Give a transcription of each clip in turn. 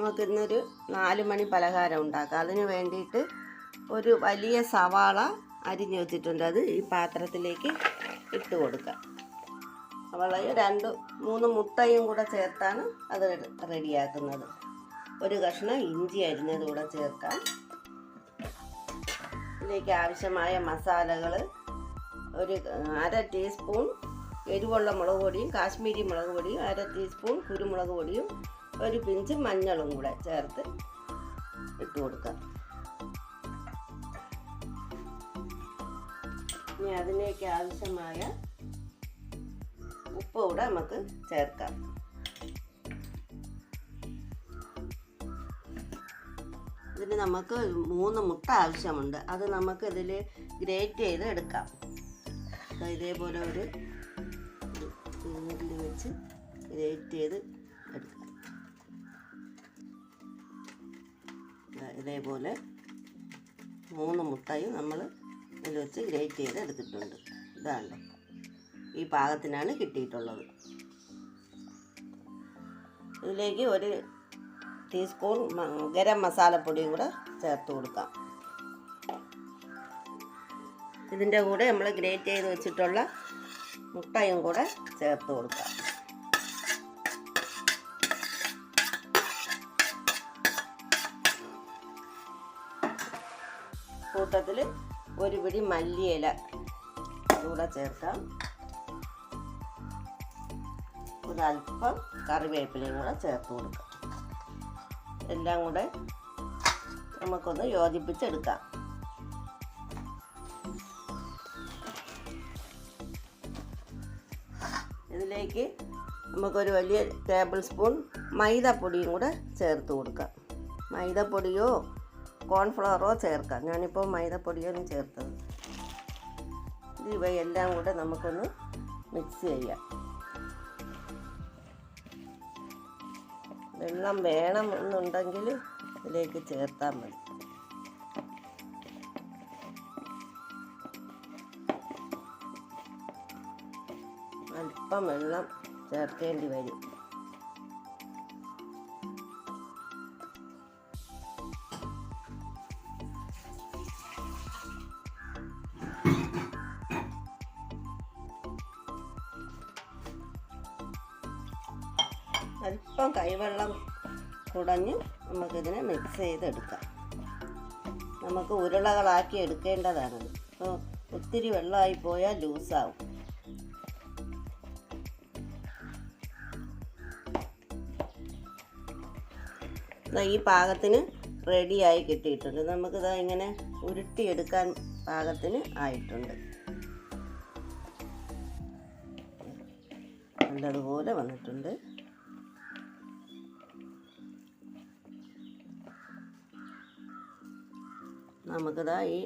നമുക്ക് ഇന്നൊരു നാല് മണി പലഹാരം ഉണ്ടാക്കാം. അതിന് വേണ്ടിയിട്ട് ഒരു വലിയ സവാള അരിഞ്ഞു വെച്ചിട്ടുണ്ട്. അത് ഈ പാത്രത്തിലേക്ക് ഇട്ട് കൊടുക്കാം. സവാള രണ്ട് മൂന്ന് മുട്ടയും കൂടെ ചേർത്താണ് അത് റെഡിയാക്കുന്നത്. ഒരു കഷ്ണം ഇഞ്ചി അരിഞ്ഞത് കൂടെ ചേർക്കാം. ഇതിലേക്ക് ആവശ്യമായ മസാലകൾ ഒരു അര ടീസ്പൂൺ എരിവുള്ള മുളക് പൊടിയും കാശ്മീരി മുളക് പൊടിയും അര ടീസ്പൂൺ കുരുമുളക് പൊടിയും ഒരു പിഞ്ച് മഞ്ഞളും കൂടെ ചേർത്ത് ഇട്ട് കൊടുക്കാം. ഇനി അതിലേക്ക് ആവശ്യമായ ഉപ്പ് കൂടെ നമുക്ക് ചേർക്കാം. ഇതിന് നമുക്ക് മൂന്ന് മുട്ട ആവശ്യമുണ്ട്. അത് നമുക്ക് ഇതിൽ ഗ്രേറ്റ് ചെയ്ത് എടുക്കാം. ഇതേപോലെ ഒരു വെച്ച് ഗ്രേറ്റ് ചെയ്ത് ഇതേപോലെ മൂന്ന് മുട്ടയും നമ്മൾ ഇതിൽ വെച്ച് ഗ്രേറ്റ് ചെയ്ത് എടുത്തിട്ടുണ്ട്. ഇതാണല്ലോ ഈ പാകത്തിനാണ് കിട്ടിയിട്ടുള്ളത്. ഇതിലേക്ക് ഒരു ടീസ്പൂൺ ഗരം മസാലപ്പൊടിയും കൂടെ ചേർത്ത് കൊടുക്കാം. ഇതിന്റെ കൂടെ നമ്മൾ ഗ്രേറ്റ് ചെയ്ത് വെച്ചിട്ടുള്ള മുട്ടയും കൂടെ ചേർത്ത് കൊടുക്കാം. കൂട്ടത്തിൽ ഒരു പിടി മല്ലിയില അതുകൂടെ ചേർക്കാം. ഒരല്പം കറിവേപ്പിലയും കൂടെ ചേർത്ത് കൊടുക്കാം. എല്ലാം കൂടെ നമുക്കൊന്ന് യോജിപ്പിച്ചെടുക്കാം. ഇതിലേക്ക് നമുക്കൊരു വലിയ ടേബിൾ സ്പൂൺ മൈദപ്പൊടിയും കൂടെ ചേർത്ത് കൊടുക്കാം. മൈദപ്പൊടിയോ കോൺഫ്ലവറോ ചേർക്കാം. ഞാനിപ്പോൾ മൈദപ്പൊടിയാണ് ചേർത്തത്. ഇവയെല്ലാം കൂടെ നമുക്കൊന്ന് മിക്സ് ചെയ്യാം. വെള്ളം വേണം എന്നുണ്ടെങ്കിൽ ഇതിലേക്ക് ചേർത്താൽ മതി. അല്പം വെള്ളം ചേർക്കേണ്ടി വരും. അല്പം കൈവെള്ളം കുടഞ്ഞ് നമുക്കിതിനെ മിക്സ് ചെയ്തെടുക്കാം. നമുക്ക് ഉരുളകളാക്കി എടുക്കേണ്ടതാണ്. അപ്പോൾ ഒത്തിരി വെള്ളമായി പോയാൽ ലൂസാവും ഈ പാകത്തിന് റെഡിയായി കിട്ടിയിട്ടുണ്ട്. നമുക്കിതാ ഇങ്ങനെ ഉരുട്ടിയെടുക്കാൻ പാകത്തിന് ആയിട്ടുണ്ട്. നല്ലതുപോലെ വന്നിട്ടുണ്ട്. നമുക്കിതാ ഈ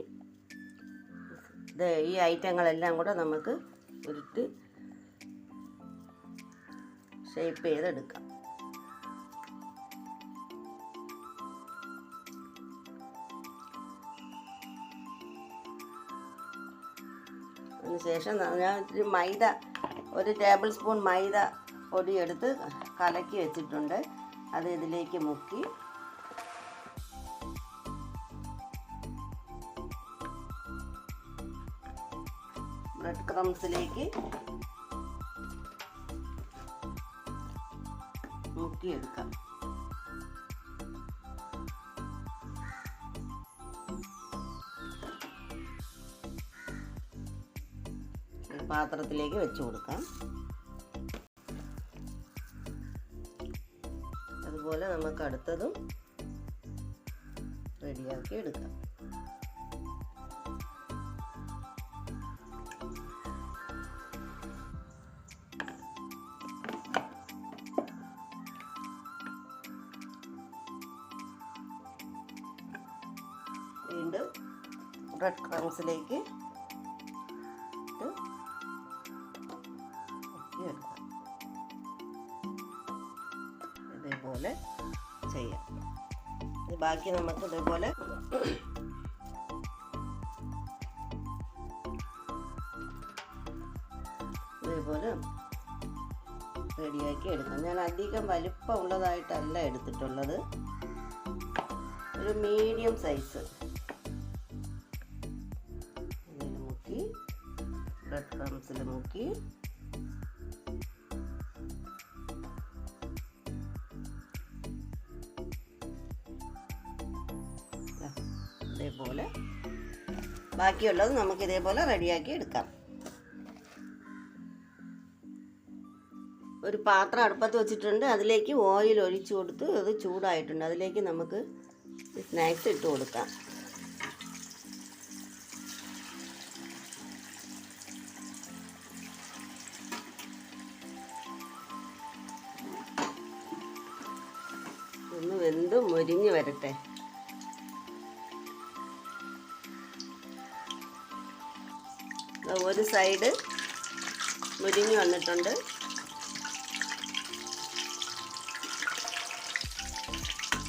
ഈ ഐറ്റങ്ങളെല്ലാം കൂടെ നമുക്ക് ഉരുട്ടി ഷേപ്പ് ചെയ്തെടുക്കാം. അതിനുശേഷം ഞാൻ ഇത്തിരി മൈദ ഒരു ടേബിൾ സ്പൂൺ മൈദ പൊടി എടുത്ത് കലക്കി വെച്ചിട്ടുണ്ട്. അത് ഇതിലേക്ക് മുക്കി. ക്രംസിലേക്ക് മുക്കിയെടുക്കാം പാത്രത്തിലേക്ക് വെച്ച് കൊടുക്കാം. അതുപോലെ നമുക്ക് അടുത്തതും റെഡിയാക്കി എടുക്കാം. ബ്രെഡ് ക്രംസിലേക്ക് ഇതേപോലെ ചെയ്യാം. ബാക്കി നമുക്ക് ഇതേപോലെ ഇതേപോലെ റെഡിയാക്കി എടുക്കാം. ഞാൻ അധികം വലിപ്പം ഉള്ളതായിട്ടല്ല എടുത്തിട്ടുള്ളത്. ഒരു മീഡിയം സൈസ്. ബ്രെഡ് ക്രംസിൽ മുക്കി ഇതേപോലെ. ബാക്കിയുള്ളത് നമുക്ക് ഇതേപോലെ റെഡിയാക്കി എടുക്കാം. ഒരു പാത്രം അടുപ്പത്ത് വെച്ചിട്ടുണ്ട്. അതിലേക്ക് ഓയിൽ ഒഴിച്ചു കൊടുത്ത് അത് ചൂടായിട്ടുണ്ട്. അതിലേക്ക് നമുക്ക് സ്നാക്സ് ഇട്ട് കൊടുക്കാം. മുരിഞ്ഞ് വരട്ടെ. ഒരു സൈഡ് മുരിഞ്ഞ് വന്നിട്ടുണ്ട്.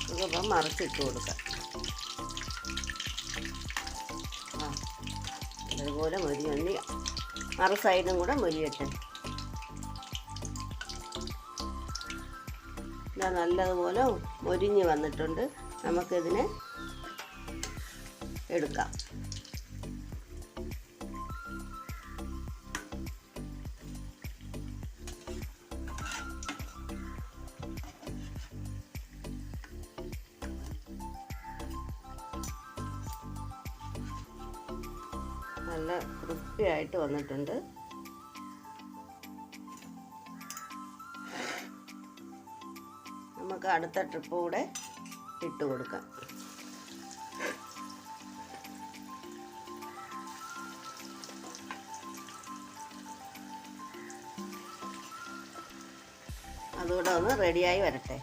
നമുക്കിപ്പം മറിച്ചിട്ട് കൊടുക്കാം. ആ അതുപോലെ മുരിഞ്ഞി മറു സൈഡും കൂടെ മുരിയട്ടെ. ഇതാ നല്ലതുപോലെ മൊരിഞ്ഞ് വന്നിട്ടുണ്ട്. നമുക്കിതിനെ എടുക്കാം. നല്ല ആയിട്ട് വന്നിട്ടുണ്ട്. നമുക്ക് അടുത്ത ട്രിപ്പ് കൂടെ ഇട്ട് കൊടുക്കാം. അതുകൂടെ ഒന്ന് റെഡിയായി വരട്ടെ.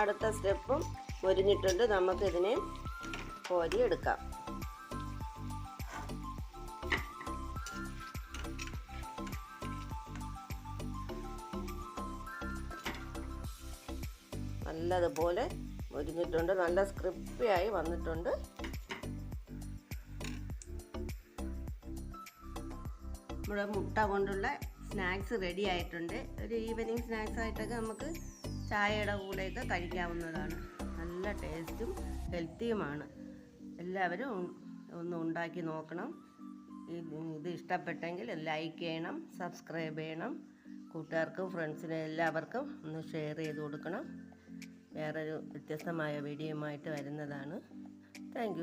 അടുത്ത സ്റ്റെപ്പും മുരിഞ്ഞിട്ടുണ്ട് നമുക്കിതിനെ കോരി എടുക്കാം. നല്ലതുപോലെ മുരിഞ്ഞിട്ടുണ്ട് നല്ല സ്ക്രിപ്പിയായി വന്നിട്ടുണ്ട്. നമ്മുടെ മുട്ട കൊണ്ടുള്ള സ്നാക്സ് റെഡി ആയിട്ടുണ്ട്. ഒരു ഈവനിങ് സ്നാക്സ് ആയിട്ടൊക്കെ നമുക്ക് ചായയുടെ കൂടെയൊക്കെ കഴിക്കാവുന്നതാണ്. നല്ല ടേസ്റ്റും ഹെൽത്തിയുമാണ് എല്ലാവരും ഒന്ന് ഉണ്ടാക്കി നോക്കണം. ഇത് ഇഷ്ടപ്പെട്ടെങ്കിൽ ലൈക്ക് ചെയ്യണം സബ്സ്ക്രൈബ് ചെയ്യണം. കൂട്ടുകാർക്കും ഫ്രണ്ട്സിനും എല്ലാവർക്കും ഒന്ന് ഷെയർ ചെയ്ത് കൊടുക്കണം. വേറൊരു വ്യത്യസ്തമായ വീഡിയോയുമായിട്ട് വരുന്നതാണ്. താങ്ക്